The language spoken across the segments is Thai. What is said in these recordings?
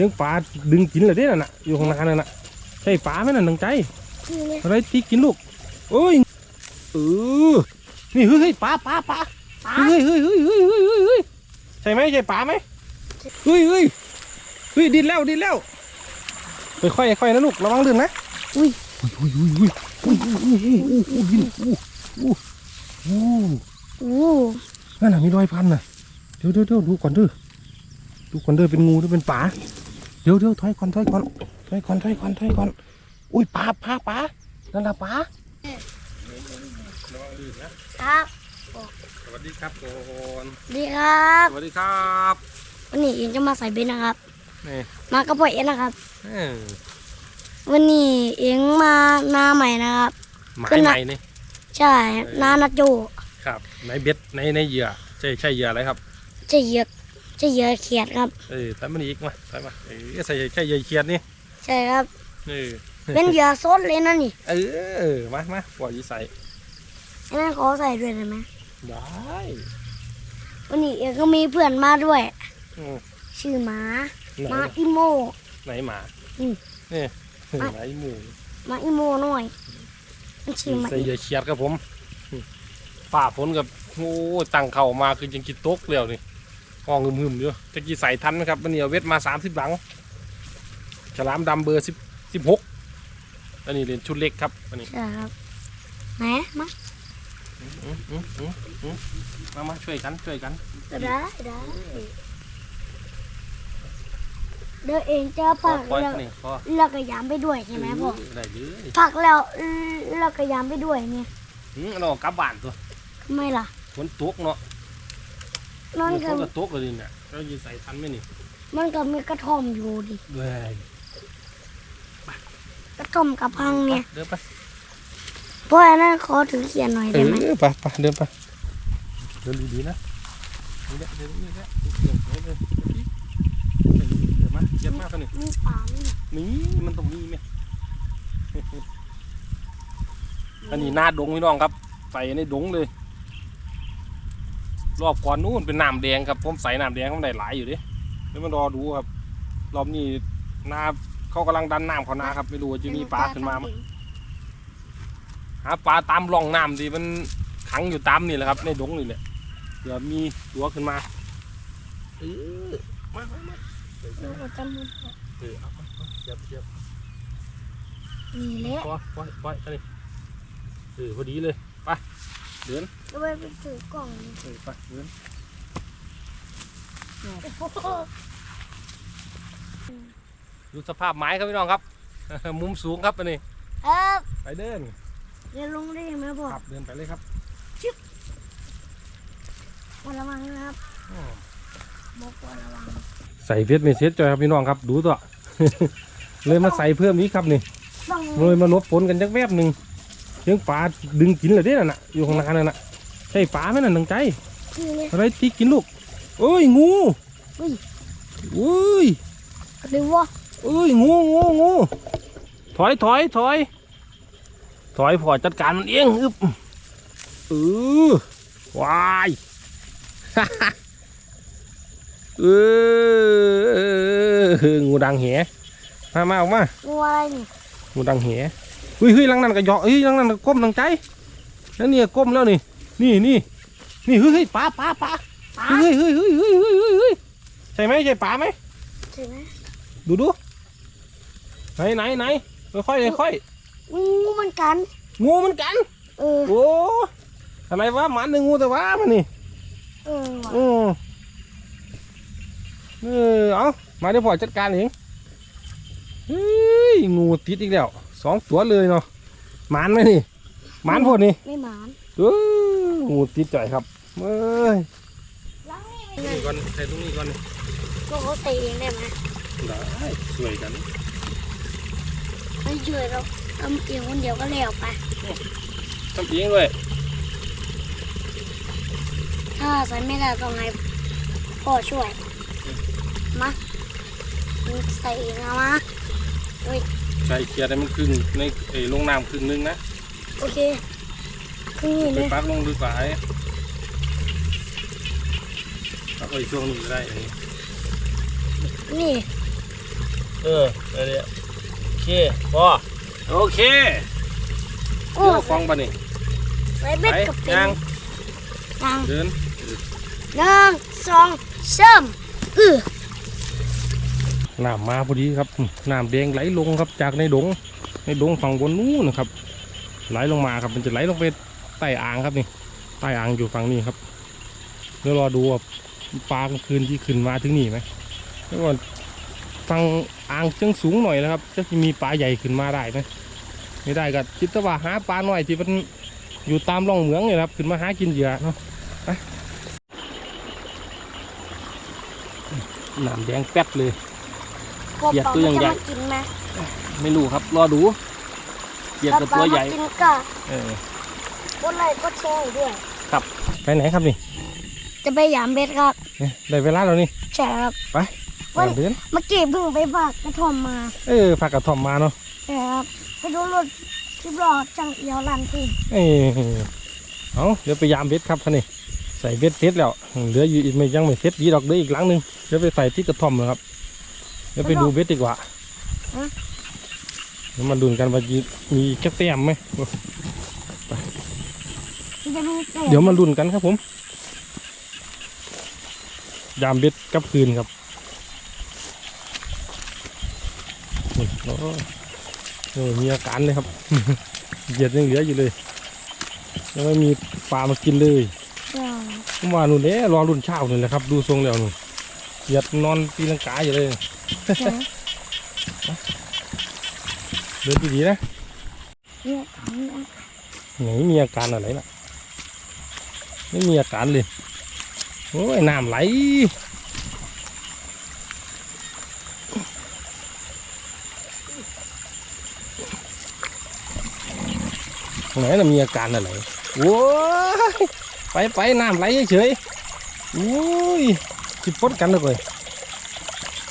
สียงปลาดึงกินเลยเด้นั่นน่ะอยู่ข้างหน้านั่นน่ะใช่ปลาไหมนั่นนังใจนี่เนี่ยอะไรที่กินลูกโอ้ยเออนี่เฮ้ยเฮ้ยปลาปลาปลาปลาเฮ้ยเฮ้ยเฮ้ยเฮ้ยเฮ้ยเฮ้ยเฮ้ยใช่ไหมใช่ปลาไหมเฮ้ยเฮ้ยเฮ้ยดินแล้วดินแล้วไปค่อยค่อยนะลูกระวังลื่นนะอุ้ยอุ้ยอุ้ยอุ้ยอุ้ยอุ้ยอุ้ยอุ้ยอุ้ยดินอู้อู้อู้โอ้นั่นน่ะมีรอยพันน่ะเดี๋ยวเดี๋ยวเดี๋ยวดูก่อนเด้อดูก่อนเด้อเป็นงูหรือเป็นปลา เดี๋ยวเดี๋ยวถอยก่อนถอยก่อนถอยก่อนถอยก่อนถอยก่อนอุ้ยปลาปลาปลานั่นละปลาครับสวัสดีครับโอนดีครับ สวัสดีครับวันนี้เองจะมาใส่เบนนะครับนี่มากับพ่อเอ็นนะครับเออวันนี้เองมาหน้าใหม่นะครับหมายขึ้นไหนะนนี่ใช่หน้านาโจครับในเบ็ดในในเหยื่อใช่ใช่เหยื่ออะไรครับจะเหยียด จะเหยียดเขียดครับ เออแต่มันอีกมาใส่มาเออใส่ใช่เหยื่อเขียดนี่ใช่ครับ เออเป็นเหยื่อสดเลยนะนี่เออมามาปล่อยใส่อันนั้นขอใส่ด้วยได้ไหมได้วันนี้เองก็มีเพื่อนมาด้วยอืมชื่อหมาไหนหมาอิโมไหนหมาอืมนี่อะไหนหมูหมาอิโมหน่อยมันชื่อหมาใส่อิเหยื่อเขียดครับผมอืมฝ่าฝนกับโอ้ตั้งเข่ามาคือยังกินโต๊กเดียวนี่ ห้องหึมๆอยู่จะกี่ใส่ทันไหมครับวันนี้เอาเวทมาสามสิบหลัง ฉลามดำเบอร์สิบสิบหกอันนี้เรียนชุดเล็กครับอันนี้ใช่ครับไหนมาอืมอืมอืมอืมมามาช่วยกันช่วยกันได้ได้เดี๋ยวเองจะพอผักปล่อยแล้วนี่พอแล้วก็ยามไปด้วยใช่ไหมพ่อได้เลยผักแล้วแล้วก็ยามไปด้วยเนี่ยอืมเรากลับบ้านตัวทำไมล่ะฝนตกเนาะ มันฝก็นก็ตกเลยนี่เนี่ยเราจะใส่ทันไหมนี่มันก็มีกระท่อมอยู่ดิ เว้ยกระท่อมกับพังเนี่ยเดินไปเพราะอันนั้นขอถือเขียนหน่อยเอได้ไหมอไปไปเดินไปเดินดีๆนะนี่แหละเดินนี่แหละเดินเดินเดินเดี๋ยวมาเย็บมากตัวนี้มีปลานี่นะนี่มันต้องมีไหมอันนี้หน้าดงพี่น้องครับ ใส่ในดงเลย รอบก่อนนู้นเป็นน้ำแดงครับผมใส่น้ำแดงมันได้หลายอยู่ดิเดี๋ยวมารอดูครับ รอบนี้นาเขากำลังดันน้ำเขานาครับ ไม่รู้ว่าจะมีปลาขึ้นมาไหมหาปลาตามร่องน้ำดิมันขังอยู่ตามนี่แหละครับ ในดงนี่แหละเผื่อมีตัวขึ้นมาเออมามามาเราก็จะมุดเออเอาเอาเจ็บเจ็บนี่แหละปล่อยปล่อยปล่อยอันนี้เออพอดีเลยไปเดิน ก็ไปไปถือกล่องนี่เออไปเดินดูสภาพไม้ครับพี่น้องครับ มุมสูงครับอันนี้ครับไปเดินเรียนลงได้ไหมพ่อครับเดินไปเลยครับวันระวังนะครับบอกวันระวังใส่เพชรเมเซจจอยครับพี่น้องครับ ดูตัวเลยมาใส่เพิ่มนี้ครับนี่ต้องเลยมาลบฝนกันจักแวบหนึ่งเสียงปลาดึงกินเลยเด้นั่นน่ะอยู่ข้างหน้านั่นน่ะ ใช่ปลาไหมนั่นนังใจนี่เนี่ยอะไรที่กินลูกเอ้ยงูอุ้ยอุ้ยหรือว่าเอ้ยงูงูงูถอยถอยถอยถอยพอจัดการมันเองอึบเออวายเอองูดังแหมามาออกมางูอะไรนี่งูดังแหเฮ้ยเฮ้ยหลังนั้นก็เหยาะเฮ้ยหลังนั้นก็ก้มดังใจแล้วเนี่ยก้มแล้วนี่ นี่นี่นี่เฮ้ยเฮ้ยปลาปลาปลาปลาเฮ้ยเฮ้ยเฮ้ยเฮ้ยเฮ้ยเฮ้ยเฮ้ยใช่ไหมใช่ปลาไหมใช่ไหมดูดูไหนไหนไหนค่อยๆค่อยงูเหมือนกันๆงูเหมันกันเออโอ้อะไรวะหมันหนึ่งงูแต่ว่ามันนี่เออว่ะอืมเออเอามาเดี๋ยวพอจัดการเองเฮ้ยงูติดอีกแล้วสองตัวเลยเนาะหมันไหมนี่หมันพอนี่ไม่หมานเออ งูติดจ่อยครับเอ้ยล้างนี่นี่ก่อนใส่ตรงนี้ก่อนก็เขาตีเองได้ไหมได้ช่วยกันไม่ช่วยเราทำเองคนเดียวก็แล้วไปทำเองเลยถ้าใส่ไม่ได้ต้องให้พ่อช่วยมาใส่เองเอามาใส่เขียดให้มันครึ่งในไอ้ลงน้ำครึ่งนึงนะ โอเคคือ นี่ไปเลยปักลงดีกว่าไอ้ปักไว้ช่วงนี้ก็ได้อันนี้นี่ เออนั่นแหละโอเคพอโอเคโอ้เดี๋ยวฟังปะนี่ใส่ไปเบ็ดกับเป็นย่างยางเดินหนึ่งสองสามอือน้ำมาพอดีครับน้ำแดงไหลลงครับจากในดง ในดงฝั่งบนนู้นนะครับ ไหลลงมาครับมันจะไหลลงไป ใต้อ่างครับนี่ใต้อ่างอยู่ฝั่งนี้ครับเดี๋ยวรอดูว่าปลากลางคืนที่ขึ้นมาถึงนี่ไหมแล้วก็ฝั่งอ่างเชิงสูงหน่อยนะครับจะมีปลาใหญ่ขึ้นมาได้ไหมไม่ได้ก็คิดแต่ว่าหาปลาหน่อยที่มันอยู่ตามร่องเหมืองเนี่ยนะครับ ขึ้นมาหากินเหยื่อเนาะไปน้ำแดงแป๊ดเลยกบเหยียบต่อตัวอย่างมันใหญ่จะมากินไหมไม่รู้ครับ รอดูเหยียบกับตัวใหญ่ถ้าปลามากินก็เออ กดไลค์กดแชร์ให้ด้วยไปไหนครับนี่จะไปหยามเบ็ดครับเนี่ยได้เวลาแล้วนี่ใช่ครับ ไปวันเดินเมื่อกี้เพิ่งไปฝากกระท่อมมาเออผักกระท่อมมาเนาะใช่ครับไปดูรถคลิปรอจังเอียวลันทุ่งเออเอาเดี๋ยวไปยามเบ็ดครับคันนี้ใส่เบ็ดเสร็จแล้วเหลืออยู่อีกไม่ยังไม่เสร็จดีดอกเหลืออีกหลังหนึงเดี๋ยวไปใส่ที่กระท่อมนะครับเดี๋ยวไปดูเบ็ดดีกว่าเดี๋ยวมาดูกันว่ามีแค่แต้มไหมจะดูแต่ เดี๋ยวมาลุ้นกันครับผม ยามเบ็ดกลับคืนครับนี่โอ้เออมีอาการเลยครับเหยียดยังเหลืออยู่เลยยังไม่มีปลามากินเลยอ่าผมว่านู่นเด้รอรุ่นเช้านู่นแหละครับ ดูทรงแล้วนู่นเหยียดนอนตีลังกาอยู่เลยใช่เดินดีๆนะเนี่ยถังนะไหนมีอาการอะไรล่ะ ไม่มีอาการเลย โอ้ยน้ำไหลไหนน่ะมีอาการอะไรโว้ยไปไปน้ำไหลเฉยๆโอ้ยจิบปดกันเลย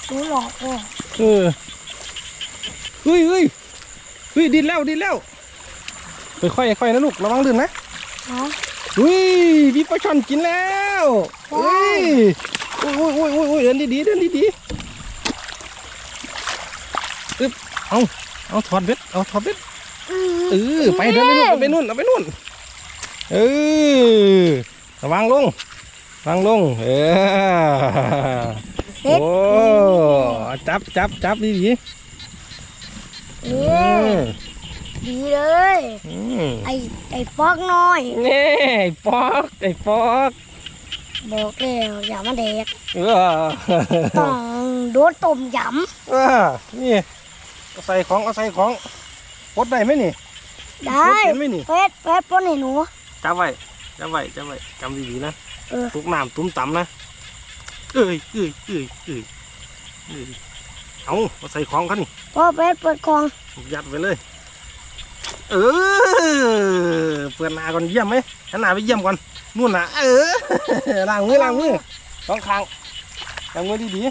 ดูหลอกเลยเออเฮ้ยเฮ้ยเฮ้ยดินแล้วดินแล้วไปค่อยๆค่อยๆนะลูกระวังลื่นนะฮะ อุ้ยพี่ปลาช่อนกินแล้วว้าอุ้วยอุ้ยอุ้ยอุ้ยอุ้ยเดินดีๆเดินดีๆอึ๊บเอาเอาถอดเบ็ดเอาถอดเบ็ดอืมเออไปเดินไปนู่นเอาไปนู่นเอาไปนู่นเออระวังลงระวังลงเออเซ็ตโอ้จับจับจับดีดีเอๆอือม ดีเลย อืมไอ้ไอ้ฟอกน้อยนี่ไอ้ปอกไอ้ปอกบอกแล้วอย่ามาเด็กเออต้องโดนต้มยเออนี่เอาใส่ของเอาใส่ของพดได้ไหมนี่ำได้พดเป็นไหมนี่เฟสเฟสปนให้หนู จับไว้จับไว้จับไว้จำดีๆนะเออตุกน้ำตุ้มต่ำนะเอ้ยเอ้ยเอ้ยเอ้ยเอ้ยเอาเอาใส่ของเขานี่พอเฟสเปิดคลองยัดไว้เลย เออเปิดหน้าก่อนเยี่ยมไหมหันหน้าไปเยี่ยมก่อนนู่นน่ะเออล้างมือล้างมือสองข้างล้างมือดี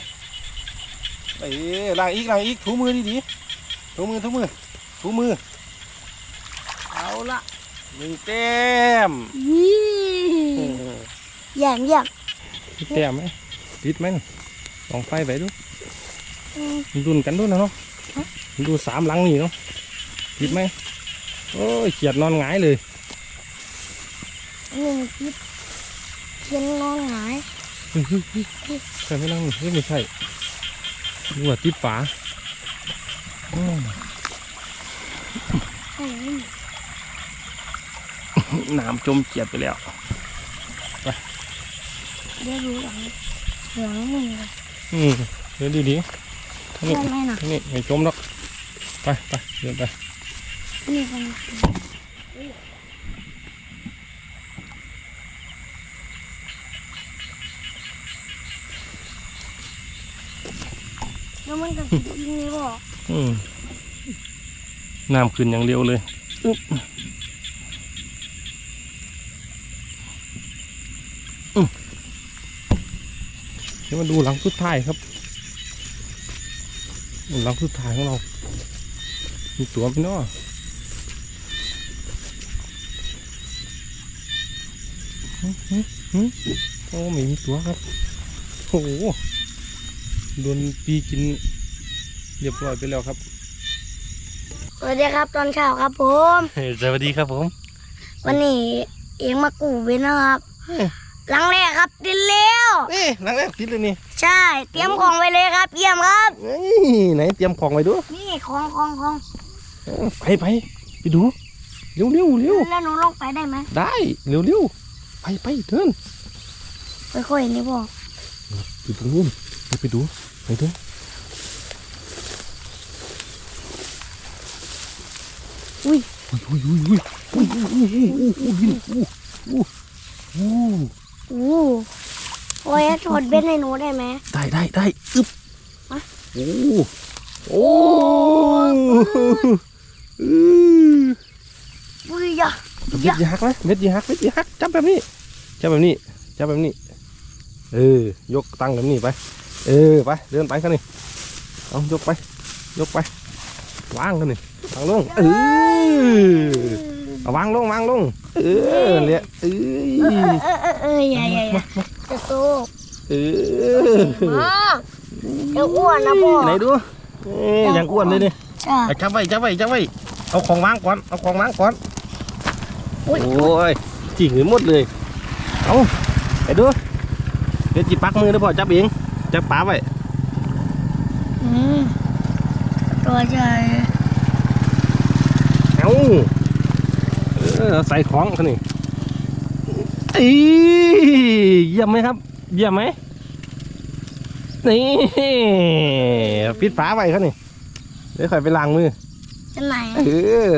ๆเออล้างอีกล้างอีกถูมือดีๆถูมือถูมือถูมือเอาละหนึ่งแต้มยี่แย่งแย่งมีแต้มไหมติดไหมลองไฟไปดูดุนกันด้วยนะเนาะฮะดูสามหลังนี่เนาะติดไหม โอ้ยเขียดนอนหงายเลยหนึ่งคิดเขียนนอนหงายเฮ้ยเฮ้ยเฮ้ยใช่ไหมนั่งเฮ้ยไม่ใช่ดูว่าติดฝาอืมอืมน้ำจมเขียดไปแล้วเดี๋ยวดูหลังหลังมึงเลยอืมเดินดีๆนี่เพื่อนไหมน่ะนี่ไม่จมหรอก ไปไปเดินไป นี่มันแล้วมันก็กินนี่บ่อืมน้ำขึ้นอย่างเร็วเลยอึ๊บเดี๋ยวมาดูหลังสุดท้ายครับหลังสุดท้ายของเรา มีตัวพี่น้อหึหึหึ โอ้ไม่มีตัวครับโอ้โหโดนปีกินเรียบร้อยไปแล้วครับ สวัสดีครับตอนเช้าครับผม สวัสดีครับผม วันนี้เองมากูเว้นนะครับเอ้ยหลังแรกครับติดแล้วเอ๊ะนังแรกติดเลยนี่ ใช่ เตรียมของไว้เลยครับเยี่ยมครับเอ้ยไหนเตรียมของไว้ดู นี่ของของของเออไปไปไปดู เร็วเร็วเร็วแล้วหนูลงไปได้ไหม ได้ เร็วเร็ว ไปไปเดินค่อยๆนี่พ่ออยู่ตรงนู้นไปไปดูไปเดินอุ้ยอุ้ยอุ้ยอุ้ยอุ้ยอุ้ยอุ้ยอุ้ยอุ้ยอุ้ยอุ้ยอุ้ยอู้โอ้ยถอดเบ็ดให้หนูได้ไหมได้ได้ได้อึ๊บมาโอ้โอ้อืออุ้ยอย่าเม็ดยีฮักไหมเม็ดยีฮักเม็ดยีฮักจับแบบนี้ จับแบบนี้จับแบบนี้ เออ ยกตั้งแบบนี้ไป เออ ไป เดินไปกันนี่เอายกไป ยกไป วางกันนี่วางลง เออเอาวางลง วางลง เออเนี่ยเอ้ยเออเออเออเอออย่าอย่าอย่าจะสู้เออมาจะอ้วนนะพ่อ ไหนดูเอ้ยยังอ้วนเลยนี่ใช่เอาจับไว้จับไว้จับไว้ เอาของวางก่อน เอาของวางก่อน โอ้ย จิ๋งหมดเลย เอาไปดูเดี๋ยวจิปักมือนะพ่อจับเองจับปลาไว้อืมตัวใหญ่เอาเออใส่ของเขานี่อีเยี่ยมไหมครับ เยี่ยมไหมนี่ปิดฝาไว้เขานี่เดี๋ยวค่อยไปล้างมือจะไหนเออ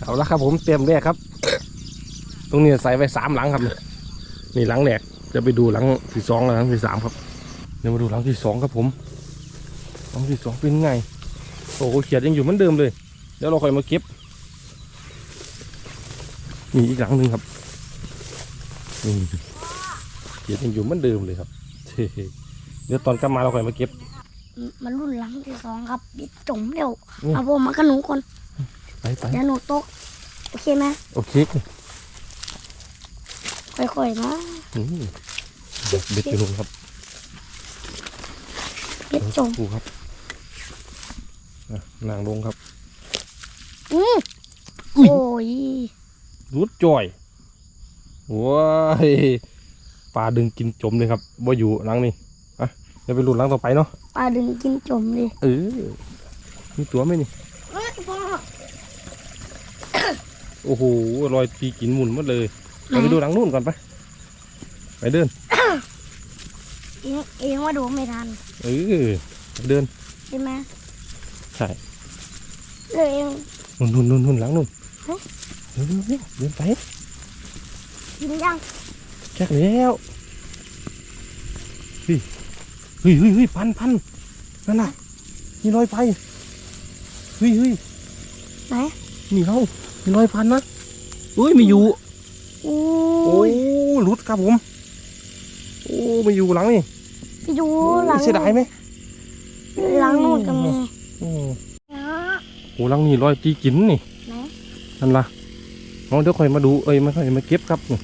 เอาละครับผมเตรียมแรกครับ ตรงนี้ใส่ไว้สามหลังครับนี่ นี่หลังแรกจะไปดูหลังที่สองและหลังที่สามครับ เดี๋ยวมาดูหลังที่สองครับผมหลังที่สองเป็นไงโอ้โหเขียดยังอยู่เหมือนเดิมเลย เดี๋ยวเราค่อยมาเก็บนี่อีกหลังหนึ่งครับนี่เขียดยังอยู่เหมือนเดิมเลยครับเฮ้เดี๋ยวตอนกลับมาเราค่อยมาเก็บมารุ่นหลังที่สองครับบิดจมเร็วอืมเอาผมมากับหนูคนไปไปเดี๋ยวหนูตกโอเคไหมโอเค ค่อยๆนะอืมเด็ดเบ็ดไปลงครับบิดจมดูครับอะนางลงครับ อืมอุ้ยโอ้ยรุดจ่อยว้ายปลาดึงกินจมเลยครับบ่อยู่หลังนี่อะเดี๋ยวไปลุ้นหลังต่อไปเนาะปลาดึงกินจมดิเออมีตัวไหมนี่เฮ้ยพ่อโอ้โหรอยตีกินหมุนหมดเลย เราไปดูหลังนู่นก่อนไป ไปเดิน เองเองว่าดูไม่ทันเออไปเดิน ใช่ไหมใช่เลยเองนู่นนู่นนู่นนู่นหลังนู่นเฮ้ยเร็วเร็วเร็วเดินไปกินยังแจ็คแล้วเฮ้ยเฮ้ยเฮ้ยเฮ้ยพันพันนั่นน่ะมีรอยไปเฮ้ยเฮ้ยไหนนี่เขามีรอยพันนะเอ้ยไม่อยู่ โอ้โอ้ยยหลุดครับผม โอ้ไม่อยู่หลังนี่ไปดูหลังเสียดายไหมหลังนู่นก็มีโอ้นะโหหลังนี่รอยตีกินนี่ไหนนั่นล่ะเอาเดี๋ยวค่อยมาดูเอ้ยไม่ค่อยมาเก็บครับนี่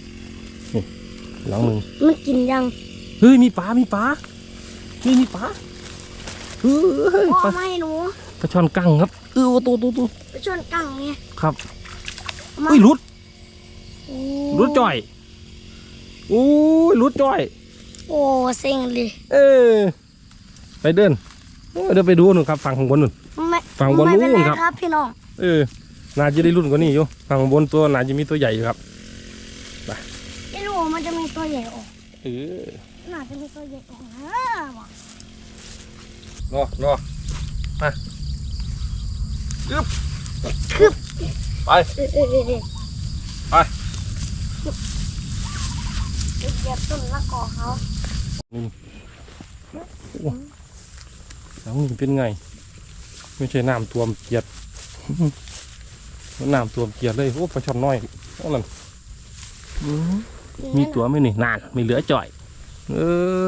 นี่หลังหนึ่งมันกินยังเฮ้ยมีปลา มีปลานี่มีปลาเฮ้ยพ่อปลาไม่หนูปลาช่อนกั้งครับเออตัวตัวตัวไปชนกังไงครับมาอุ้ยหลุด โอ้หลุดจ่อยโอ้ยหลุดจ่อย โอ้เซ็งเลย เออ ไปเดินโอ้ยเดินไปดูหนึ่งครับฝั่งข้างบนนู่นไม่ฝั่งบนไม่เป็นนู่ไรนครับครับ พี่น้อง เออ น่าจะได้รุ่นกว่านี้อยู่ฝั่งบนตัวน่าจะมีตัวใหญ่อยู่ครับไม่รู้ว่ามันจะมีตัวใหญ่ออก เออ น่าจะมีตัวใหญ่ออกนะว่ะรอรอมาอึ๊บคึบไปเออเออเออเออ ไปเหยียบต้นละกอเขาแล้วนี่เป็นไง ไม่ใช่น้ำท่วมเกียดมันน้ำท่วมเกียดเลยโอ้ปลาช่อนน้อยนั่นนะอื้อมีตัวไหมนี่นานไม่เหลือจ่อย เอ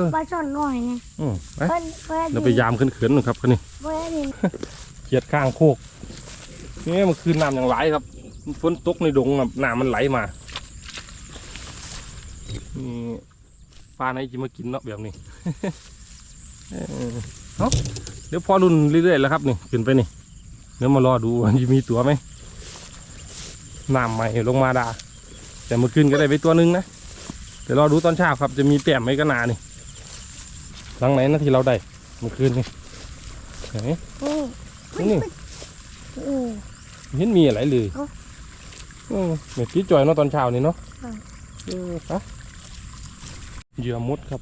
อปลาช่อนน้อยไงอืมไปเพื่อนเพื่อนเราไปยามขึ้นเขินๆหน่อยครับคันนี้เพื่อนนี่เกียดข้างโคกนี่มันคือน้ำอย่างไหลครับฝนตกในดงน่ะน้ำมันไหลมา นี่ปลาไหนจะมากินเนาะแบบนี้ เออเอ้าดี๋ยวพอรุ่นเรื่อยๆแล้วครับนี่ขึ้นไปนี่เดี๋ยวมารอดูว่าจะมีตัวไหมน้ำใหม่ลงมาดา แต่เมื่อคืนก็ได้ไปตัวหนึงนะเดี๋ยวรอดูตอนเช้าครับ จะมีแต้มไหมก็นานี่หลังไหนนะที่เราได้เมื่อคืนนี่ไหนนี่นี่โอ้ไม่เห็นมีอะไรเลยเอ้าอืมเมื่อกี้จอยเนาะตอนเช้านี่เนาะค่ะเออฮะ เหยื่อมดครับ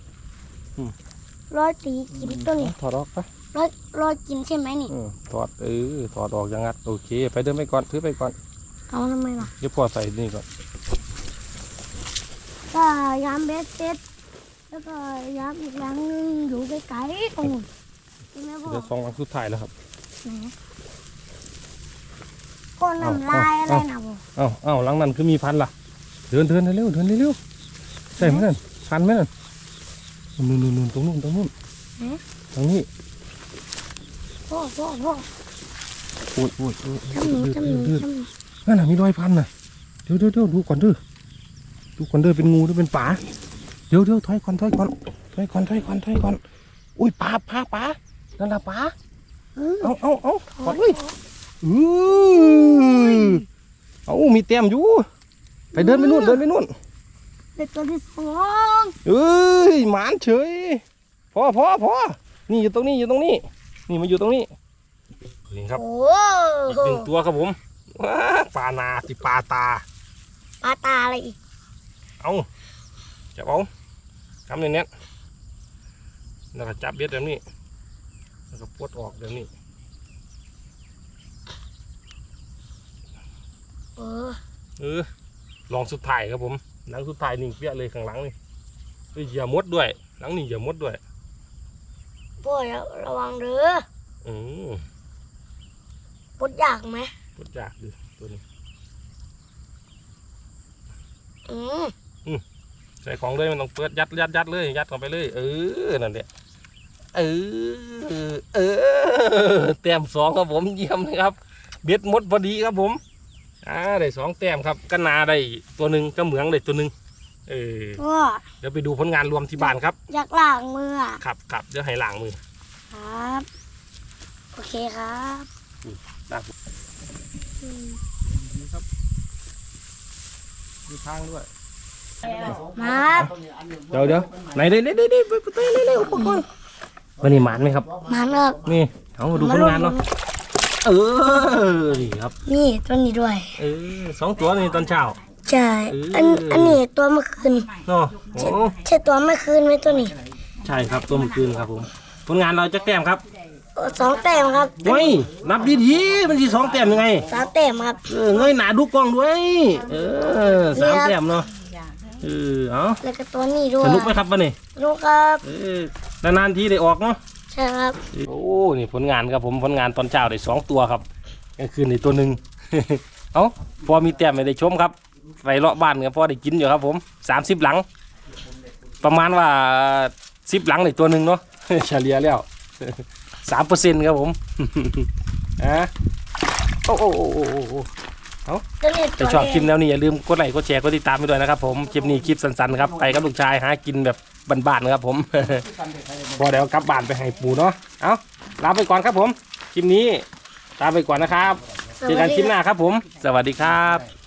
รอยตีกินตัวนี้ถอดออกปะรอยรอยกินใช่ไหมนี่เออถอดเออถอดออกอย่างงัดโอเค ไปเดินไปก่อนถือไปก่อนเอาทำไมล่ะเดี๋ยวพ่อใส่นี่ก่อนก็ยามเบสเซ็ตแล้วก็ยามอีกหลังนึงอยู่ไกลๆตรงนู้นใช่ไหมพ่อเดี๋ยวสองหลังสุดท้ายแล้วครับไหนก้นน้ำลายอะไรนะพ่อเอ้าเอ้าหลังนั้นคือมีพันล่ะ เดินเดินเร็วเดินเร็วใส่ไหมนั่น พันไหมนั่นนู่นนู่นนู่นตรงนู้นตรงนู้นตรงนี้พ่อพ่อพ่อโอ้ยโอ้ยโอ้ยทำหนูทำหนูเดือดทำหนูนั่นน่ะมีรอยพันน่ะเดี๋ยวเดี๋ยวเดี๋ยวดูก่อนเด้อดูก่อนเด้อเป็นงูหรือเป็นปลาเดี๋ยวเดี๋ยวถอยก่อนถอยก่อนถอยก่อนถอยก่อนถอยก่อนอุ้ยปลาปลาปลานั่นละปลาเออเอาเอาเอาก่อนเลยอือเอามีเต็มอยู่ ไปเดินไปนู่นเดินไปนู่น เป็นตัวที่สองเอ้ยหมานเฉยพอพอพอนี่อยู่ตรงนี้อยู่ตรงนี้ นี่มาอยู่ตรงนี้นี่ครับโอ้อีกหนึ่งตัวครับผมว้าปลานาติปลาตาปลาตาอะไรอีกเอาจับเอาทำในเนี้ยแล้วก็จับเบ็ดแบบนี้แล้วก็ปลดออกแบบนี้เออเออลองสุดท้ายครับผม หลังสุดท้ายนี่เปี้ยเลยข้างหลังนี่เฮ้ยอย่ามดด้วย หลังนี่อย่ามดด้วยพ่อระวังเด้ออืมปวดยากไหมปลดยากดิตัวนี้อืมใส่ของเลยมันต้องเปิดยัดยัดยัดเลยยัดเข้าไปเลย เออนั่นแหละเออเออแต้มสองครับผมเยี่ยมเลยครับเบ็ดหมดพอดีครับผม อ่าได้สองแต้มครับก็นาได้ตัวหนึ่งก็เหมืองได้ตัวหนึ่งเออพ่อเดี๋ยวไปดูผลงานรวมที่บ้านครับอยากล้างมืออะครับครับเดี๋ยวให้ล้างมือครับ โอเคครับล้างอืมครับมีทางด้วยมาเดี๋ยวเดี๋ยวไหนเด้เด้เด้เด้ไปไปเร็วๆอุปกรณ์วันนี้หมานไหมครับ มันครับนี่เอามาดูผลงานเนาะ เออนี่ครับ นี่ตัวนี้ด้วย เออสองตัวนี่ตอนเช้า ใช่เอออัอันอันนี้ตัวเมื่อคืนเนาะโอ้ใช่ตัวเมื่อคืนไหมตัวนี้ ใช่ครับตัวเมื่อคืนครับผม ผลงานเราจะแต้มครับโอ้สองแต้มครับเฮ้ยนับดีๆมันสิสองแต้มยังไงสามแต้มครับ เออเงยหนาดูกล้องด้วย เออสามแต้มเนาะเออเอาแล้วก็ตัวนี้ด้วยสนุกไหมครับวันนี้สนุกครับ เออนานๆทีได้ออกเนาะ ใช่ครับ โอ้ นี่ผลงานครับผมผลงานตอนเช้าได้สองตัวครับกลางคืนในตัวหนึ่ง เอ้าพอมีแต้มไม่ได้ชมครับ ไปเลาะบ้านก็พอได้กินอยู่ครับผมสามสิบหลัง ประมาณว่าสิบหลังในตัวหนึ่งเนาะ เฉลี่ยแล้ว สามเปอร์เซ็นต์ครับผม อะโอ้โอ้โอ้โอ้โอ้โอ้ตัวนี้ตัถ้าวชอบคลิปแนวนี้อย่าลืมกดไลค์กดแชร์กดติดตามไปด้วยนะครับผม คลิปนี้คลิปสั้นๆครับ ไปกับลูกชายหากินแบบ บ้านๆนะครับผม พอเดี๋ยวกลับบ้านไปให้ปูเนาะเอาลาไปก่อนครับผมคลิปนี้ลาไปก่อนนะครับ เจอกันคลิปหน้าครับผม สวัสดีครับ